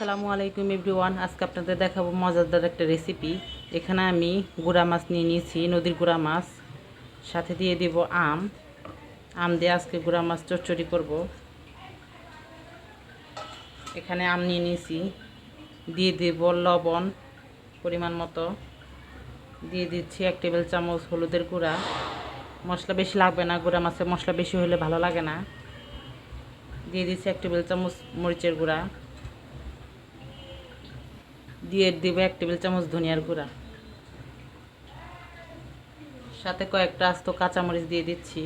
আসসালামু আলাইকুম এভরিওয়ান। আজকে আপনাদের দেখাবো মজাদার একটা রেসিপি এখানে আমি গুড়া মাছ নিয়ে নিয়েছি, নদীর গুড়া মাছ। সাথে দিয়ে দিব আম। আম দিয়ে আজকে গুড়া মাছ চচ্চড়ি করব। এখানে আম নিয়ে নিয়েছি। দিয়ে দিব লবণ পরিমাণ মতো। দিয়ে দিচ্ছি এক টেবিল চামচ হলুদের গুঁড়া। মশলা বেশি লাগবে না, গুঁড়া মাছের মশলা বেশি হলে ভালো লাগে না। দিয়ে দিচ্ছি এক টেবিল চামচ মরিচের গুঁড়া। দিয়ে দিব এক টেবিল চামচ ধনিয়ার গুঁড়া। সাথে কয়েকটা আস্ত কাঁচামরিচ দিয়ে দিচ্ছি।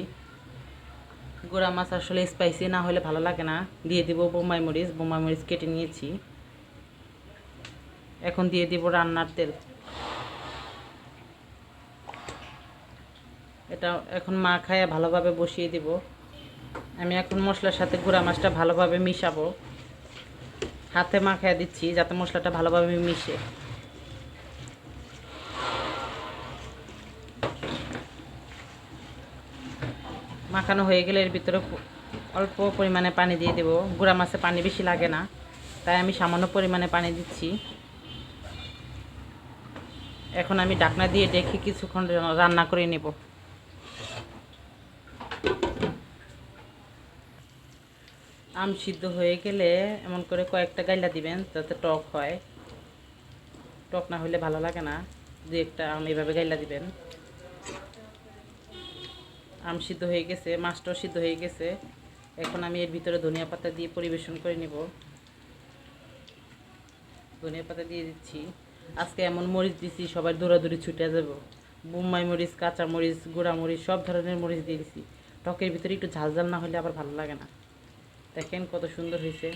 গুঁড়া মাছ আসলে স্পাইসি না হলে ভালো লাগে না। দিয়ে দিব বোম্বাই মরিচ বোম্বাই মরিচ কেটে নিয়েছি। এখন দিয়ে দিব রান্নার তেল। এটা এখন মা খায় ভালোভাবে বসিয়ে দিব। আমি এখন মশলার সাথে গুঁড়া মাছটা ভালোভাবে মিশাবো। হাতে মাখায় দিচ্ছি যাতে মশলাটা ভালোভাবে মিশে। মাখানো হয়ে গেলে এর ভিতরে অল্প পরিমাণে পানি দিয়ে দেবো। গুঁড়া মাছে পানি বেশি লাগে না, তাই আমি সামান্য পরিমাণে পানি দিচ্ছি। এখন আমি ডাকনা দিয়ে ডেকে কিছুক্ষণ রান্না করে নেব। আম সিদ্ধ হয়ে গেলে এমন করে কয়েকটা গাইলা দিবেন, যাতে টক হয়। টক না হলে ভালো লাগে না। দু একটা আম এভাবে গাইলা দিবেন। আম সিদ্ধ হয়ে গেছে, মাছটাও সিদ্ধ হয়ে গেছে। এখন আমি এর ভিতরে ধনিয়া পাতা দিয়ে পরিবেশন করে নিব। ধনিয়া পাতা দিয়ে দিচ্ছি। আজকে এমন মরিচ দিছি সবাই দৌড়াদৌড়ি ছুটে যাব। বোম্বাই মরিচ, কাঁচা মরিচ, গুঁড়া মরিচ, সব ধরনের মরিচ দিয়ে দিচ্ছি টকের ভিতরে একটু ঝাল ঝাল না হলে আবার ভালো লাগে না। দেখেন কত সুন্দর হয়েছে।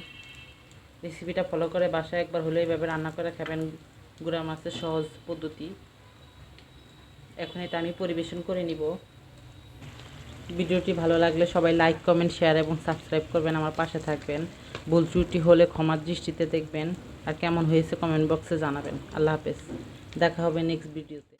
রেসিপিটা ফলো করে বাসায় একবার হলে এইভাবে রান্না করে খাবেন। গুঁড়া মাছের সহজ পদ্ধতি। এখন এটা আমি পরিবেশন করে নিব। ভিডিওটি ভালো লাগলে সবাই লাইক কমেন্ট শেয়ার এবং সাবস্ক্রাইব করবেন, আমার পাশে থাকবেন। ভুল ত্রুটি হলে ক্ষমার দৃষ্টিতে দেখবেন। আর কেমন হয়েছে কমেন্ট বক্সে জানাবেন। আল্লাহ হাফেজ। দেখা হবে নেক্সট ভিডিওতে